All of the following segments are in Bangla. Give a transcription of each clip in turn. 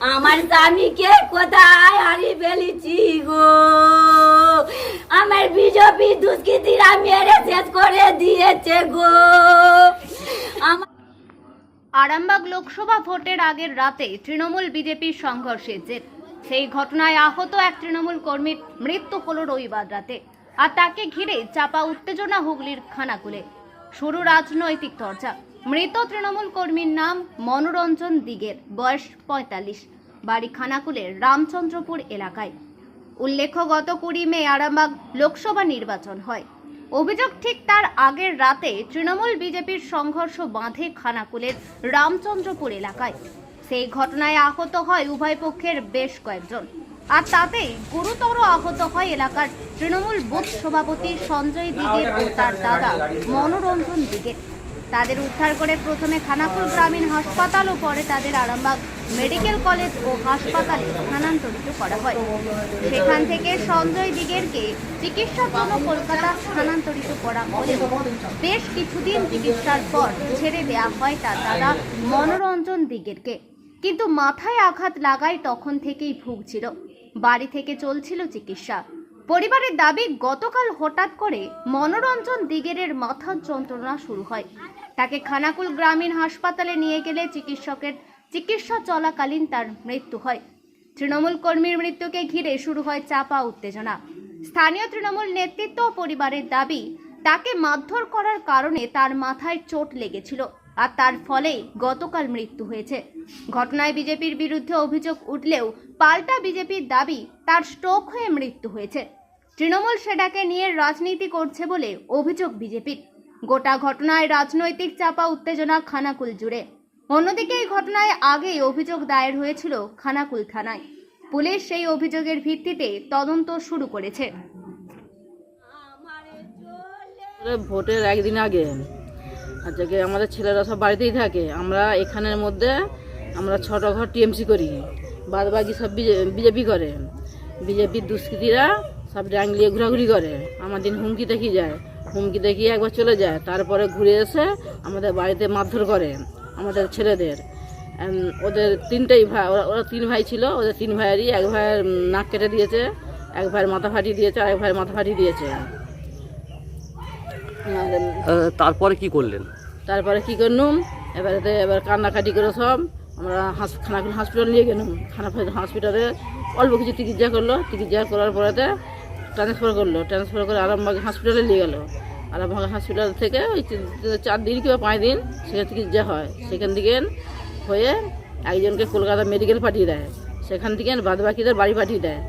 আমার স্বামীকে কোথায় হারিয়ে ফেলেছি গো? আমার বিজেপি দুষ্কৃতীরা মেরে শেষ করে দিয়েছে গো। আমার আরামবাগ লোকসভা ভোটের আগের রাতে তৃণমূল বিজেপির সংঘর্ষে জের সেই ঘটনায় আহত এক তৃণমূল কর্মীর মৃত্যু হল রবিবার রাতে, আর তাকে ঘিরে চাপা উত্তেজনা হুগলির খানাকুলে। শুরু রাজনৈতিক চর্চা। মৃত তৃণমূল কর্মীর নাম মনোরঞ্জন দিগের, বয়স পঁয়তাল্লিশ, বাড়ি খানাকুলের রামচন্দ্রপুর এলাকায়। উল্লেখ্য, গত কুড়ি মে আরামবাগ লোকসভা নির্বাচন হয়। অভিযোগ ঠিক তার আগের রাতে তৃণমূল বিজেপির সংঘর্ষ বাঁধে খানাকুলের রামচন্দ্রপুর এলাকায়। সেই ঘটনায় আহত হয় উভয় পক্ষের বেশ কয়েকজন। আর তাতেই গুরুতর আহত হয় এলাকার তৃণমূল বুথ সভাপতি সঞ্জয় দিগের ও তার দাদা মনোরঞ্জন দিগের। তাদের উদ্ধার করে প্রথমে খানাকুল গ্রামীণ হাসপাতাল ও পরে তাদের আরামবাগ মেডিকেল কলেজ ও হাসপাতালে স্থানান্তরিত করা হয়। সেখান থেকে সঞ্জয় দিগেরকে চিকিৎসার জন্য কলকাতা স্থানান্তরিত করা হলেও বেশ কিছুদিন চিকিৎসার পর ছেড়ে দেওয়া হয় তার দাদা মনোরঞ্জন দিগেরকে। কিন্তু মাথায় আঘাত লাগায় তখন থেকেই ভুগছিল। বাড়ি থেকে চলছিল চিকিৎসা। পরিবারের দাবি, গতকাল হঠাৎ করে মনোরঞ্জন দিগেরের মাথার যন্ত্রণা শুরু হয়। তাকে খানাকুল গ্রামীণ হাসপাতালে নিয়ে গেলে চিকিৎসকের চিকিৎসা চলাকালীন তার মৃত্যু হয়। তৃণমূল কর্মীর মৃত্যুকে ঘিরে শুরু হয় চাপা উত্তেজনা। স্থানীয় তৃণমূল নেতৃত্ব পরিবারের দাবি, তাকে মারধর করার কারণে তার মাথায় চোট লেগেছিল আর তার ফলেই গতকাল মৃত্যু হয়েছে। ঘটনায় বিজেপির বিরুদ্ধে অভিযোগ উঠলেও পাল্টা বিজেপির দাবি তার স্ট্রোক হয়ে মৃত্যু হয়েছে। তৃণমূল সেটাকে নিয়ে রাজনীতি করছে বলে অভিযোগ বিজেপির। গোটা ঘটনায় রাজনৈতিক চাপা, উত্তেজনা খানাকুল জুড়ে। অন্যদিকে এই ঘটনায় আগেই অভিযোগ দায়ের হয়েছিল খানাকুল থানায়। পুলিশ সেই অভিযোগের ভিত্তিতে তদন্ত শুরু করেছে। ভোটের একদিন আগে। আচ্ছা আমাদের ছেলেরা সব বাড়িতেই থাকে, আমরা এখানের মধ্যে আমরা ছোট ঘর টিএমসি করি। বাদ বাকি সব বিজেপি করে। বিজেপির দুষ্কৃতীরা সব ডাঙ্গলিয়ে ঘোরাঘুরি করে। আমাদের হুমকি দেখি যায়? হুমকি দেখিয়ে একবার চলে যায় তারপরে ঘুরে এসে আমাদের বাড়িতে মারধর করে আমাদের ছেলেদের। ওদের তিনটেই ভাই ওরা ওরা তিন ভাই ছিল ওদের তিন ভাইয়েরই এক ভাইয়ের নাক কেটে দিয়েছে এক ভাইয়ের মাথা ফাটিয়ে দিয়েছে আর এক ভাইয়ের মাথা ফাটিয়ে দিয়েছে। তারপরে কি করলেন? তারপরে কি করলুম? এবারে এবার কান্নাকাটি করে সব আমরা হাস খানাকুল হসপিটাল নিয়ে গেলাম। খানা হসপিটালে অল্প কিছু চিকিৎসা করল। চিকিৎসা করার পরেতে ট্রান্সফার করল। ট্রান্সফার করে আরামবাগ হসপিটালে নিয়ে গেলো। আরামবাগ হসপিটাল থেকে ওই চার দিন কিংবা পাঁচ দিন সেখানে চিকিৎসা হয়। সেখান থেকে হয়ে একজনকে কলকাতা মেডিকেল পাঠিয়ে দেয়। সেখান থেকে বাদ বাকিদের বাড়ি পাঠিয়ে দেয়।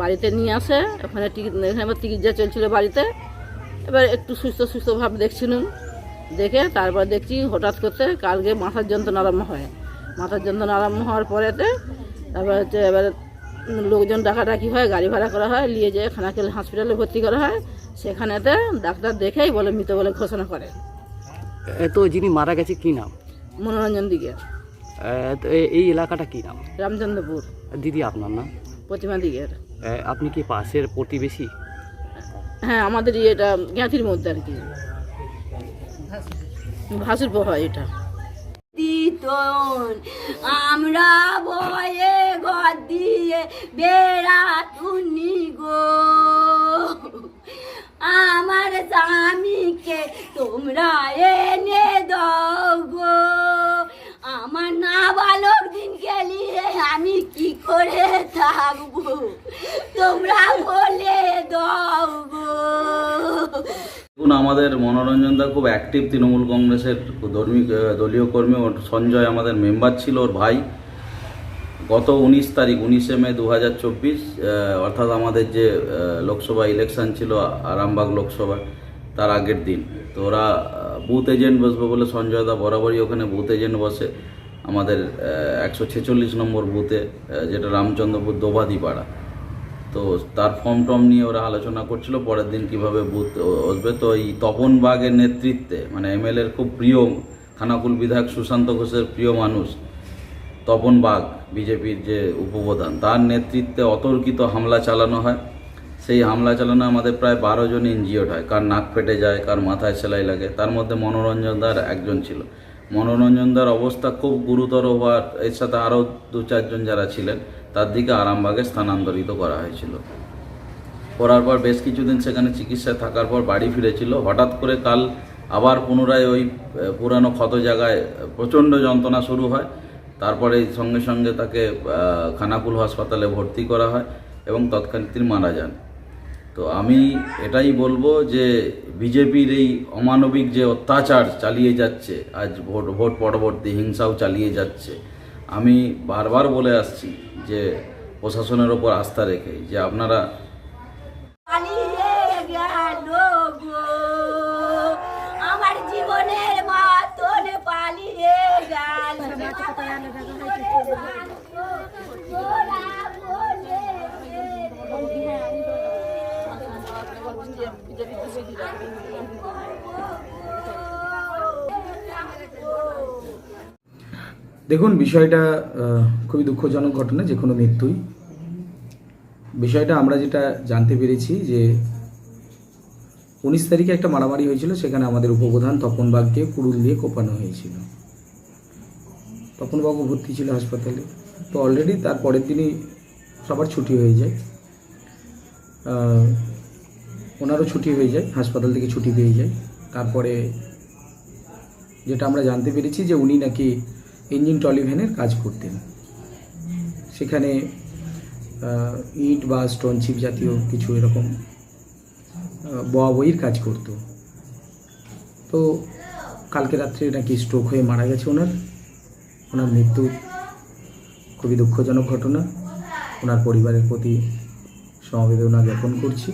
বাড়িতে নিয়ে আসে, ওখানে এখানে আমার চিকিৎসা চলছিল বাড়িতে। এবার একটু সুস্থ সুস্থ ভাব দেখছিলাম দেখে তারপর দেখছি হঠাৎ করতে কালকে মাথার যন্ত্রণা আরম্ভ হয়। মাথার যন্ত্রণা আরম্ভ হওয়ার পরেতে তারপর হচ্ছে এবার লোকজন ডাকাডাকি হয় গাড়ি ভাড়া করা হয় নিয়ে যেয়ে খানাকেল হসপিটালে ভর্তি করা হয়। সেখানেতে ডাক্তার দেখেই বলে মৃত বলে ঘোষণা করে। তো যিনি মারা গেছে কি নাম? মনোরঞ্জন দিকে এই এলাকাটা কি নাম? রামচন্দ্রপুর। দিদি আপনার নাম? প্রতিমা দিকের আপনি কি পাশের প্রতিবেশী? হ্যাঁ আমাদের এটা জ্ঞাতির মধ্যে আর কি। ভাসুর হয় এটা। দিতন আমরা ভয়ে ঘর দিয়ে বেড়াতুনি গো। আমার স্বামীকে তোমরা এনে দাও গো। আমার না বালক দিন গেলিয়ে আমি কি করে থাকব? তোমরা বলে দাও আমাদের মনোরঞ্জন দা খুব অ্যাক্টিভ তৃণমূল কংগ্রেসের ধর্মী দলীয় কর্মী ওর সঞ্জয় আমাদের মেম্বার ছিল ওর ভাই। গত উনিশ তারিখ, উনিশে মে দু হাজার চব্বিশ অর্থাৎ আমাদের যে লোকসভা ইলেকশন ছিল, আরামবাগ লোকসভা, তার আগের দিন। তো ওরা বুথ এজেন্ট বসবে বলে সঞ্জয় দা বরাবরই ওখানে বুথ এজেন্ট বসে আমাদের একশো ছেচল্লিশ নম্বর বুথে যেটা রামচন্দ্রপুর দোবাদিপাড়া তো তার ফর্ম টর্ম নিয়ে ওরা আলোচনা করছিল, পরের দিন কীভাবে বুথ বসবে। তো এই তপন বাগের নেতৃত্বে মানে এমএলএর খুব প্রিয়, খানাকুল বিধায়ক সুশান্ত ঘোষের প্রিয় মানুষ, তপন বাগ, বিজেপির যে উপপ্রধান, তার নেতৃত্বে অতর্কিত হামলা চালানো হয়। সেই হামলা চালানো আমাদের প্রায় বারো জন ইনজিওর্ড হয়, কার নাক ফেটে যায়, কার মাথায় সেলাই লাগে। তার মধ্যে মনোরঞ্জন দার একজন ছিল। মনোরঞ্জনদার অবস্থা খুব গুরুতর হওয়ার, এর সাথে আরও দু চারজন যারা ছিলেন তার দিকে আরামবাগে স্থানান্তরিত করা হয়েছিল। করার পর বেশ কিছুদিন সেখানে চিকিৎসায় থাকার পর বাড়ি ফিরেছিল। হঠাৎ করে কাল আবার পুনরায় ওই পুরানো ক্ষত জায়গায় প্রচণ্ড যন্ত্রণা শুরু হয়। তারপরে সঙ্গে সঙ্গে তাকে খানাকুল হাসপাতালে ভর্তি করা হয় এবং তৎক্ষণাৎ তিনি মারা যান। তো আমি এটাই বলব যে বিজেপির এই অমানবিক যে অত্যাচার চালিয়ে যাচ্ছে, আজ ভোট ভোট পরবর্তী হিংসাও চালিয়ে যাচ্ছে, আমি বারবার বলে আসছি যে প্রশাসনের ওপর আস্থা রেখে যে আপনারা পালিয়ে গেল গো। আমার জীবনের মাতন পালিয়ে গেল তোরা বলে দেখুন, বিষয়টা খুবই দুঃখজনক ঘটনা, যে কোনো মৃত্যুই। বিষয়টা আমরা যেটা জানতে পেরেছি যে, উনিশ তারিখে একটা মারামারি হয়েছিল, সেখানে আমাদের উপপ্রধান তপনবাগকে কুড়ুল দিয়ে কোপানো হয়েছিল। তপন তপনবাবু ভর্তি ছিল হাসপাতালে। তো অলরেডি তার পরের দিনই সবার ছুটি হয়ে যায়। ওনারও ছুটি হয়ে যায়, হাসপাতাল থেকে ছুটি পেয়ে যায়। তারপরে যেটা আমরা জানতে পেরেছি যে উনি নাকি ইঞ্জিন টলিভ্যানের কাজ করতেন। সেখানে ইট বা স্টোন চিপ জাতীয় কিছু এরকম বইয়ের কাজ করতো। তো কালকে রাত্রে নাকি স্ট্রোক হয়ে মারা গেছে ওনার। ওনার মৃত্যু খুবই দুঃখজনক ঘটনা। ওনার পরিবারের প্রতি সমবেদনা জ্ঞাপন করছি।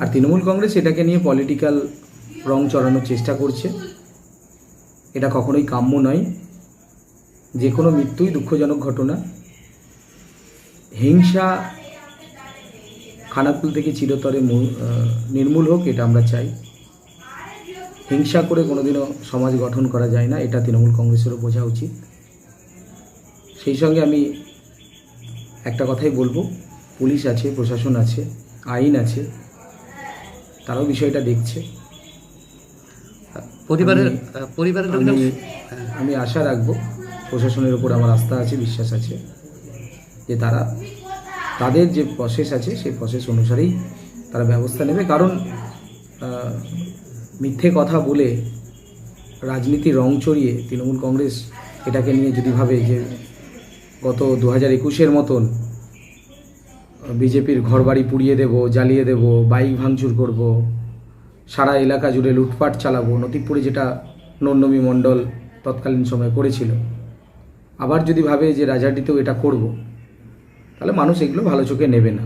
আর তৃণমূল কংগ্রেস এটাকে নিয়ে পলিটিক্যাল রং চড়ানোর চেষ্টা করছে। এটা কখনোই কাম্য নয়। যে কোনো মৃত্যুই দুঃখজনক ঘটনা। হিংসা খানাকুল থেকে চিরতরে নির্মূল হোক এটা আমরা চাই। হিংসা করে কোনোদিনও সমাজ গঠন করা যায় না এটা তৃণমূল কংগ্রেসেরও বোঝা উচিত। সেই সঙ্গে আমি একটা কথাই বলব পুলিশ আছে প্রশাসন আছে আইন আছে তারাও বিষয়টা দেখছে। পরিবারের পরিবারের আমি আমি আশা রাখব প্রশাসনের উপর আমার আস্থা আছে, বিশ্বাস আছে, যে তারা, তাদের যে প্রসেস আছে, সেই প্রসেস অনুসারেই তারা ব্যবস্থা নেবে। কারণ মিথ্যে কথা বলে রাজনীতির রং চড়িয়ে তৃণমূল কংগ্রেস এটাকে নিয়ে যদি ভাবে যে গত দু হাজার একুশের মতন বিজেপির ঘরবাড়ি পুড়িয়ে দেব, জ্বালিয়ে দেব, বাইক ভাঙচুর করব, সারা এলাকা জুড়ে লুটপাট চালাবো নতিপুরে যেটা নন্দমী মণ্ডল তৎকালীন সময় করেছিল আবার যদি ভাবে যে রাজাটিতেও এটা করব তাহলে মানুষ এগুলো ভালো চোখে নেবে না।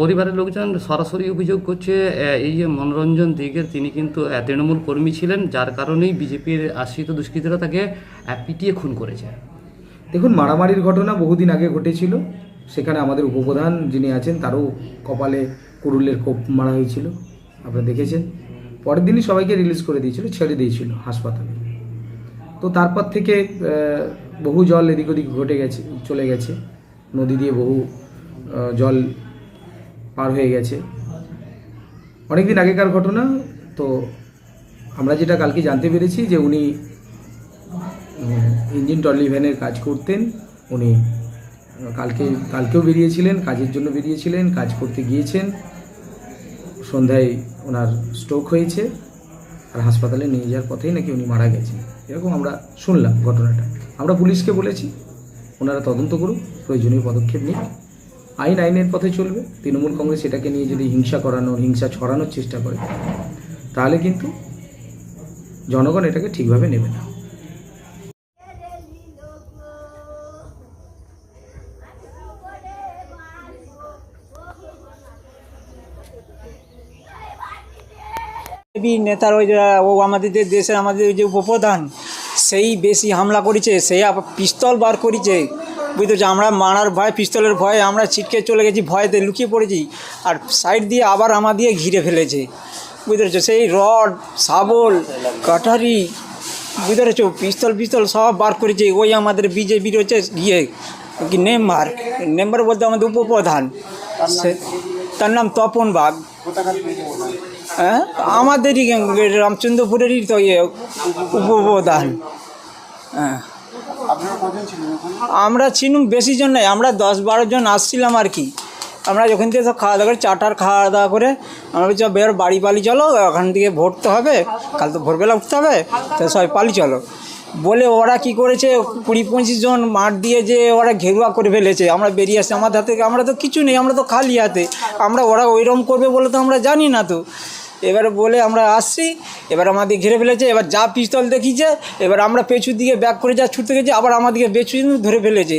পরিবারের লোকজন সরাসরি অভিযোগ করছে এই যে মনোরঞ্জন দিগের তিনি কিন্তু তৃণমূল কর্মী ছিলেন যার কারণেই বিজেপির আশ্রিত দুষ্কৃতীরা তাকে পিটিয়ে খুন করেছে। দেখুন মারামারির ঘটনা বহুদিন আগে ঘটেছিল। সেখানে আমাদের উপপ্রধান যিনি আছেন তারও কপালে কুরুলের কোপ মারা হয়েছিল। আপনারা দেখেছেন। পরের দিনই সবাইকে রিলিজ করে দিয়েছিল ছেড়ে দিয়েছিল হাসপাতালে। তো তারপর থেকে বহু জল এদিক ওদিক ঘটে গেছে, চলে গেছে। নদী দিয়ে বহু জল পার হয়ে গেছে। অনেক দিন আগেকার ঘটনা, তো আমরা যেটা কালকে জানতে পেরেছি যে উনি ইঞ্জিন ট্রলি ভ্যানের কাজ করতেন। উনি, কালকে, কালকেও বেরিয়েছিলেন, কাজের জন্য বেরিয়েছিলেন, কাজ করতে গিয়েছেন। সন্ধ্যায় ওনার স্ট্রোক হয়েছে। আর হাসপাতালে নিয়ে যাওয়ার পথেই নাকি উনি মারা গেছেন। এরকম আমরা শুনলাম ঘটনাটা। আমরা পুলিশকে বলেছি, ওনারা তদন্ত করুক, প্রয়োজনীয় পদক্ষেপ নিক। আইন আইনের পথে চলবে। তৃণমূল কংগ্রেস এটাকে নিয়ে যদি হিংসা করানোর, হিংসা ছড়ানোর চেষ্টা করে, তাহলে কিন্তু জনগণ এটাকে ঠিকভাবে নেবে না। বিজেপি নেতার ওই ও আমাদের যে দেশের আমাদের যে উপপ্রধান, সেই বেশি হামলা করেছে আবার পিস্তল বার করেছে। বুঝতে পারছি আমরা মারার ভয়, পিস্তলের ভয়ে আমরা ছিটকে চলে গেছি, ভয়েতে লুকিয়ে পড়েছি। আর সাইড দিয়ে আবার আমার দিয়ে ঘিরে ফেলেছে। বুঝতে পেরেছ সেই রড শাবল কাটারি বুঝতে পেরেছ পিস্তল পিস্তল সব বার করেছে। ওই আমাদের বিজেপি রয়েছে ইয়ে কি মেম্বার মেম্বার বলতে আমাদের উপপ্রধান। সে তার নাম তপন বাগ। হ্যাঁ? আমাদেরই রামচন্দ্রপুরেরই তো ইয়ে উপপ্রধান। হ্যাঁ। আমরা ছিলাম বেশি জন নাই আমরা দশ বারো জন আসছিলাম আর কি। আমরা যখন থেকে সব খাওয়া দাওয়া করে, চাটার খাওয়া দাওয়া করে, আমরা বলছি, বের, বাড়ি পালি চলো, ওখান থেকে ভোট তো হবে, কাল তো ভোরবেলা উঠতে হবে, তো সবাই পালি চলো। বলে ওরা কি করেছে, কুড়ি পঁচিশ জন মাঠ দিয়ে যে ওরা ঘেরুয়া করে ফেলেছে, আমরা বেরিয়ে আসছি। আমাদের হাতে আমরা তো কিছু নেই, আমরা তো খালি হাতে। আমরা, ওরা ওইরকম করবে বলে তো আমরা জানি না তো। এবারে বলে আমরা আসছি, এবার আমাদের ঘিরে ফেলেছে, এবার যা পিস্তল দেখিয়েছে, এবার আমরা পেছুর দিকে ব্যাক করে যা ছুটতে গেছি, আবার আমাদেরকে পেছুন ধরে ফেলেছে।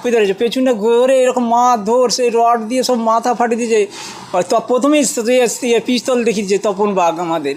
বুঝতে পেরেছে? পেছনে ঘরে এরকম মা ধর সেই রড দিয়ে সব মাথা ফাটিয়ে দিয়েছে। প্রথমেই পিস্তল দেখিয়েছে তপন বাঘ আমাদের।